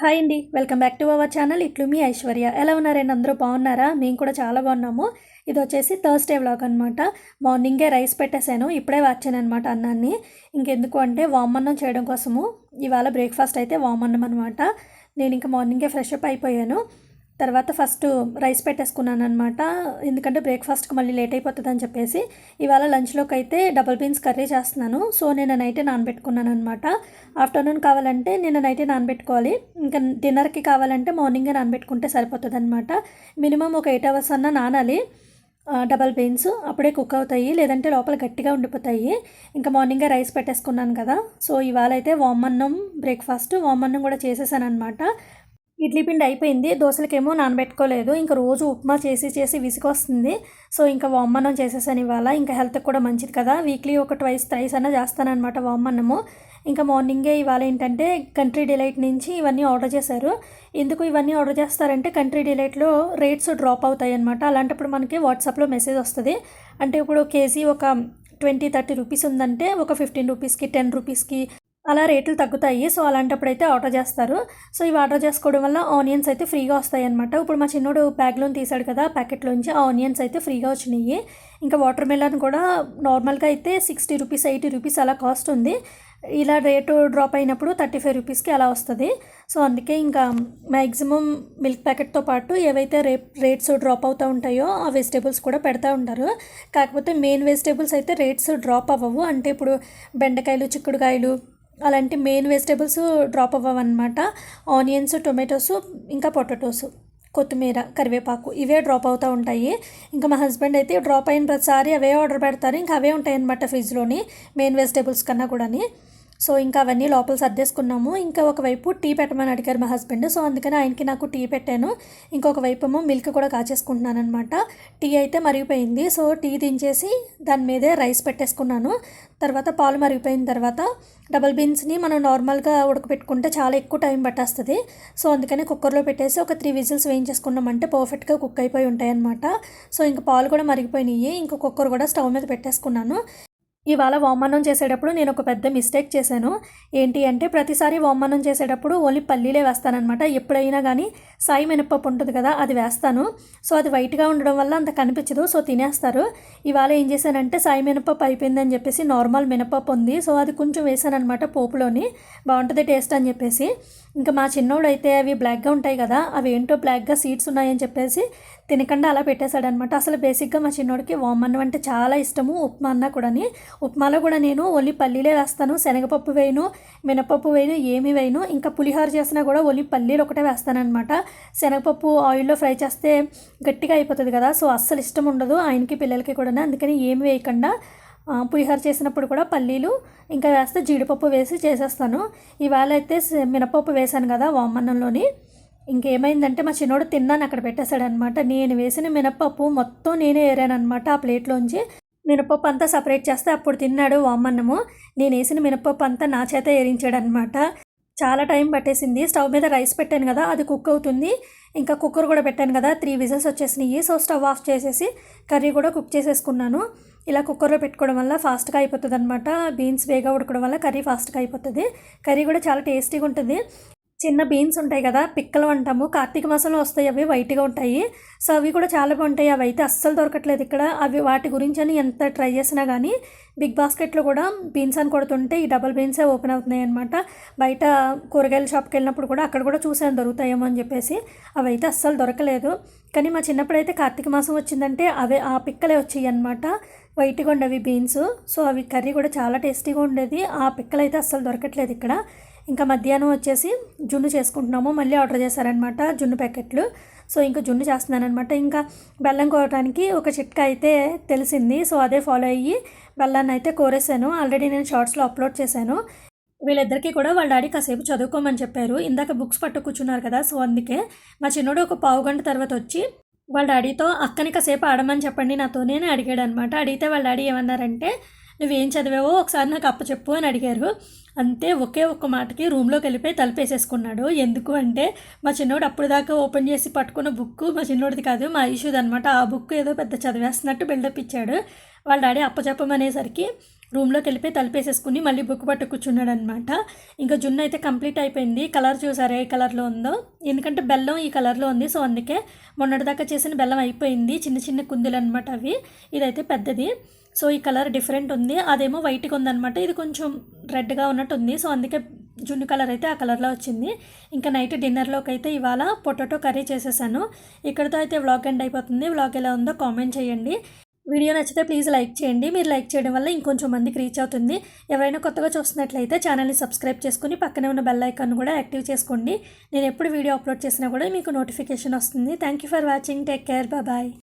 Hi అండి. Welcome back to our channel. ఇట్లు మీ ఐశ్వర్య. ఎలా ఉన్నారండి? అందరూ బాగున్నారా? మేము కూడా చాలా బాగున్నాము. ఇది వచ్చేసి థర్స్డే వ్లాగ్ అనమాట మార్నింగే రైస్ పెట్టేశాను. ఇప్పుడే వచ్చాను అనమాట అన్నాన్ని. ఇంకెందుకు అంటే వామన్నం చేయడం కోసము. ఇవాళ బ్రేక్ఫాస్ట్ అయితే వామన్నం అనమాట నేను ఇంకా మార్నింగే ఫ్రెష్ అప్ అయిపోయాను. తర్వాత ఫస్ట్ రైస్ పెట్టేసుకున్నాను అనమాట ఎందుకంటే బ్రేక్ఫాస్ట్కి మళ్ళీ లేట్ అయిపోతుంది అని చెప్పేసి ఇవాళ లంచ్లోకి అయితే డబల్ బీన్స్ కర్రీ చేస్తున్నాను. సో నేను నైటే నానబెట్టుకున్నాను అనమాట ఆఫ్టర్నూన్ కావాలంటే నేను నైటే నానబెట్టుకోవాలి. ఇంకా డిన్నర్కి కావాలంటే మార్నింగే నానబెట్టుకుంటే సరిపోతుంది అనమాట మినిమం ఒక ఎయిట్ అవర్స్ అన్న నానాలి. డబల్ బీన్స్ అప్పుడే కుక్ అవుతాయి. లేదంటే లోపల గట్టిగా ఉండిపోతాయి. ఇంకా మార్నింగే రైస్ పెట్టేసుకున్నాను కదా. సో ఇవాళ అయితే వామన్నం బ్రేక్ఫాస్ట్. వామన్నం కూడా చేసేసాను అనమాట ఇడ్లీ పిండి అయిపోయింది దోశలకేమో నానబెట్టుకోలేదు ఇంకా రోజు ఉప్మా చేసి చేసి విసుకొస్తుంది సో ఇంకా వామన్నం చేసేసాను ఇవాళ ఇంకా హెల్త్కి కూడా మంచిది కదా. వీక్లీ ఒక ట్వైస్ థ్రైస్ అన్న చేస్తానన్నమాట వామన్నము. ఇంకా మార్నింగే ఇవాళ ఏంటంటే కంట్రీ డిలైట్ నుంచి ఇవన్నీ ఆర్డర్ చేశారు. ఎందుకు ఇవన్నీ ఆర్డర్ చేస్తారంటే కంట్రీ డిలైట్లో రేట్స్ డ్రాప్ అవుతాయి అనమాట అలాంటప్పుడు మనకి వాట్సాప్లో మెసేజ్ వస్తుంది. అంటే ఇప్పుడు కేజీ ఒక ట్వంటీ థర్టీ రూపీస్ ఉందంటే ఒక ఫిఫ్టీన్ రూపీస్కి టెన్ రూపీస్కి అలా రేట్లు తగ్గుతాయి. సో అలాంటప్పుడు అయితే ఆర్డర్ చేస్తారు. సో ఇవి ఆర్డర్ చేసుకోవడం వల్ల ఆనియన్స్ అయితే ఫ్రీగా వస్తాయి అనమాట ఇప్పుడు మా చిన్నోడు బ్యాగ్లోని తీసాడు కదా ప్యాకెట్లోంచి ఆ ఆనియన్స్ అయితే ఫ్రీగా వచ్చినాయి. ఇంకా వాటర్ మెలన్ కూడా నార్మల్గా అయితే సిక్స్టీ రూపీస్ ఎయిటీ రూపీస్ అలా కాస్ట్ ఉంది. ఇలా రేటు డ్రాప్ అయినప్పుడు థర్టీ ఫైవ్ రూపీస్కి అలా వస్తుంది. సో అందుకే ఇంకా మ్యాక్సిమం మిల్క్ ప్యాకెట్తో పాటు ఏవైతే రేప్ రేట్స్ డ్రాప్ అవుతూ ఉంటాయో ఆ వెజిటేబుల్స్ కూడా పెడతా ఉంటారు. కాకపోతే మెయిన్ వెజిటేబుల్స్ అయితే రేట్స్ డ్రాప్ అవ్వవు. అంటే ఇప్పుడు బెండకాయలు చిక్కుడుకాయలు అలాంటి మెయిన్ వెజిటేబుల్స్ డ్రాప్ అవ్వవన్నమాట. ఆనియన్స్ టొమాటోస్ ఇంకా పొటాటోస్ కొత్తిమీర కరివేపాకు ఇవే డ్రాప్ అవుతూ ఉంటాయి. ఇంకా మా హస్బెండ్ అయితే డ్రాప్ అయిన ప్రతిసారి అవే ఆర్డర్ పెడతారు. ఇంకా అవే ఉంటాయి అన్నమాట ఫ్రిడ్జ్లోని మెయిన్ వెజిటేబుల్స్ కన్నా కూడాని. సో ఇంకా అవన్నీ లోపల సర్దేసుకున్నాము. ఇంకా ఒకవైపు టీ పెట్టమని అడిగారు మా హస్బెండ్. సో అందుకని ఆయనకి నాకు టీ పెట్టాను. ఇంకొక వైపు ఏమో మిల్క్ కూడా కాచేసుకుంటున్నాను అనమాట టీ అయితే మరిగిపోయింది. సో టీ దించేసి దాని మీదే రైస్ పెట్టేసుకున్నాను. తర్వాత పాలు మరిగిపోయిన తర్వాత డబల్ బీన్స్ని మనం నార్మల్గా ఉడకపెట్టుకుంటే చాలా ఎక్కువ టైం పట్టేస్తుంది. సో అందుకని కుక్కర్లో పెట్టేసి ఒక త్రీ విజిల్స్ వేయించేసుకున్నామంటే పర్ఫెక్ట్గా కుక్ అయిపోయి ఉంటాయి అనమాట సో ఇంకా పాలు కూడా మరిగిపోయినాయి. ఇంకా కుక్కర్ కూడా స్టవ్ మీద పెట్టేసుకున్నాను. ఇవాళ వామన్నం చేసేటప్పుడు నేను ఒక పెద్ద మిస్టేక్ చేశాను. ఏంటి అంటే ప్రతిసారి వామన్నం చేసేటప్పుడు ఓన్లీ పల్లీలే వేస్తానమాట ఎప్పుడైనా కానీ సాయి మినప్పప్పు ఉంటుంది కదా అది వేస్తాను. సో అది వైట్గా ఉండడం వల్ల అంత కనిపించదు సో తినేస్తారు. ఇవాళ ఏం చేశానంటే సాయి మినపప్పు అయిపోయిందని చెప్పేసి నార్మల్ మినపప్పు ఉంది. సో అది కొంచెం వేసానమాట పోపులోని. బాగుంటుంది టేస్ట్ అని చెప్పేసి. ఇంకా మా చిన్నోడు అయితే అవి బ్లాక్గా ఉంటాయి కదా అవి ఏంటో బ్లాక్గా సీడ్స్ ఉన్నాయని చెప్పేసి తినకుండా అలా పెట్టేశాడనమాట. అసలు బేసిక్గా మా చిన్నోడికి వామన్నం అంటే చాలా ఇష్టము ఉప్మా అన్న కూడాని. ఉప్మాలో కూడా నేను ఓన్లీ పల్లీలే వేస్తాను శనగపప్పు వేయను మినపప్పు వేయను ఏమి వేయను. ఇంకా పులిహోర చేసినా కూడా ఓన్లీ పల్లీలు ఒకటే వేస్తానమాట శనగపప్పు ఆయిల్లో ఫ్రై చేస్తే గట్టిగా అయిపోతుంది కదా సో అస్సలు ఇష్టం ఉండదు ఆయనకి పిల్లలకి కూడా అందుకని ఏమి వేయకుండా పులిహోర చేసినప్పుడు కూడా పల్లీలు ఇంకా వేస్తే జీడిపప్పు వేసి చేసేస్తాను. ఇవాళ అయితే మినపప్పు వేశాను కదా వామన్నంలోని ఇంకేమైందంటే మా చిన్నోడు తిన్నాను అక్కడ పెట్టేశాడనమాట. నేను వేసిన మినప్పప్పు మొత్తం నేనే ఏరానమాట ఆ ప్లేట్లోంచి. మినపప్పు అంతా సపరేట్ చేస్తే అప్పుడు తిన్నాడు వామన్నము. నేను వేసిన మినపప్పు అంతా నా చేత ఏరించాడనమాట. చాలా టైం పట్టేసింది. స్టవ్ మీద రైస్ పెట్టాను కదా అది కుక్ అవుతుంది. ఇంకా కుక్కర్ కూడా పెట్టాను కదా త్రీ విజిల్స్ వచ్చేసినాయి. సో స్టవ్ ఆఫ్ చేసేసి కర్రీ కూడా కుక్ చేసేసుకున్నాను. ఇలా కుక్కర్లో పెట్టుకోవడం వల్ల ఫాస్ట్గా అయిపోతుంది అనమాట బీన్స్ వేగా ఉడకడం వల్ల కర్రీ ఫాస్ట్గా అయిపోతుంది. కర్రీ కూడా చాలా టేస్టీగా ఉంటుంది. చిన్న బీన్స్ ఉంటాయి కదా పిక్కలు అంటాము. కార్తీక మాసంలో వస్తాయి అవి వైట్గా ఉంటాయి. సో అవి కూడా చాలా బాగుంటాయి. అవి అయితే అస్సలు దొరకట్లేదు ఇక్కడ. అవి వాటి గురించి అని ఎంత ట్రై చేసినా కానీ బిగ్ బాస్కెట్లో కూడా బీన్స్ అని కొడుతుంటే ఈ డబల్ బీన్సే ఓపెన్ అవుతున్నాయి అనమాట బయట కూరగాయల షాప్కి వెళ్ళినప్పుడు కూడా అక్కడ కూడా చూసాను దొరుకుతాయేమో అని చెప్పేసి. అవి అయితే అస్సలు దొరకలేదు. కానీ మా చిన్నప్పుడు అయితే కార్తీక మాసం వచ్చిందంటే అవే ఆ పిక్కలే వచ్చాయి అనమాట వైట్గా ఉండేవి బీన్స్. సో అవి కర్రీ కూడా చాలా టేస్టీగా ఉండేది. ఆ పిక్కలు అయితే అస్సలు దొరకట్లేదు ఇక్కడ. ఇంకా మధ్యాహ్నం వచ్చేసి జున్ను చేసుకుంటున్నాము. మళ్ళీ ఆర్డర్ చేశారనమాట జున్ను ప్యాకెట్లు. సో ఇంకా జున్ను చేస్తున్నాను అనమాట ఇంకా బెల్లం కోవటానికి ఒక చిట్కా అయితే తెలిసింది. సో అదే ఫాలో అయ్యి బెల్లాన్ని అయితే కోరేసాను ఆల్రెడీ నేను షార్ట్స్లో అప్లోడ్ చేశాను. వీళ్ళిద్దరికీ కూడా వాళ్ళ డాడీ కాసేపు చదువుకోమని చెప్పారు. ఇందాక బుక్స్ పట్టు కూర్చున్నారు కదా సో అందుకే మా చిన్నోడు ఒక పావు గంట తర్వాత వచ్చి వాళ్ళ డాడీతో అక్కని కాసేపు ఆడమని చెప్పండి నాతోనే అడిగాడు అనమాట అడిగితే వాళ్ళ డాడీ ఏమన్నారంటే నువ్వేం చదివావో ఒకసారి నాకు అప్పచెప్పు అని అడిగారు. అంతే ఒకే ఒక్క మాటకి రూమ్లోకి వెళ్ళిపోయి తలుపేసేసుకున్నాడు. ఎందుకు అంటే మా చిన్నోడు అప్పుడు దాకా ఓపెన్ చేసి పట్టుకున్న బుక్ మా చిన్నోడిది కాదు మా ఇష్యూది అనమాట ఆ బుక్ ఏదో పెద్ద చదివేస్తున్నట్టు బిల్డప్ ఇచ్చాడు. వాళ్ళ డాడీ అప్పచెప్పమనేసరికి రూమ్లోకి వెళ్ళిపోయి తలిపేసేసుకుని మళ్ళీ బుక్ పట్టు కూర్చున్నాడు అనమాట ఇంకా జున్ను అయితే కంప్లీట్ అయిపోయింది. కలర్ చూసారా? ఏ కలర్లో ఉందో? ఎందుకంటే బెల్లం ఈ కలర్లో ఉంది. సో అందుకే మొన్నటిదాకా చేసిన బెల్లం అయిపోయింది. చిన్న చిన్న కుందులు అనమాట అవి. ఇదైతే పెద్దది. సో ఈ కలర్ డిఫరెంట్ ఉంది. అదేమో వైట్గా ఉందనమాట. ఇది కొంచెం రెడ్గా ఉన్నట్టు ఉంది సో అందుకే జున్ను కలర్ అయితే ఆ కలర్లో వచ్చింది. ఇంకా నైట్ డిన్నర్లోకి అయితే ఇవాళ పొటాటో కర్రీ చేసేసాను. ఇక్కడితో అయితే వ్లాగ్ ఎండ్ అయిపోతుంది. వ్లాగ్ ఎలా ఉందో కామెంట్ చేయండి. వీడియో నచ్చితే ప్లీజ్ లైక్ చేయండి. మీరు లైక్ చేయడం వల్ల ఇంకొంచెం మందికి రీచ్ అవుతుంది. ఎవరైనా కొత్తగా చూస్తున్నట్లయితే ఛానల్ని సబ్స్క్రైబ్ చేసుకుని పక్కనే ఉన్న బెల్ ఐకాన్ కూడా యాక్టివ్ చేసుకోండి. నేను ఎప్పుడు వీడియో అప్లోడ్ చేసినా కూడా మీకు నోటిఫికేషన్ వస్తుంది. Thank you for watching. Take care. Bye.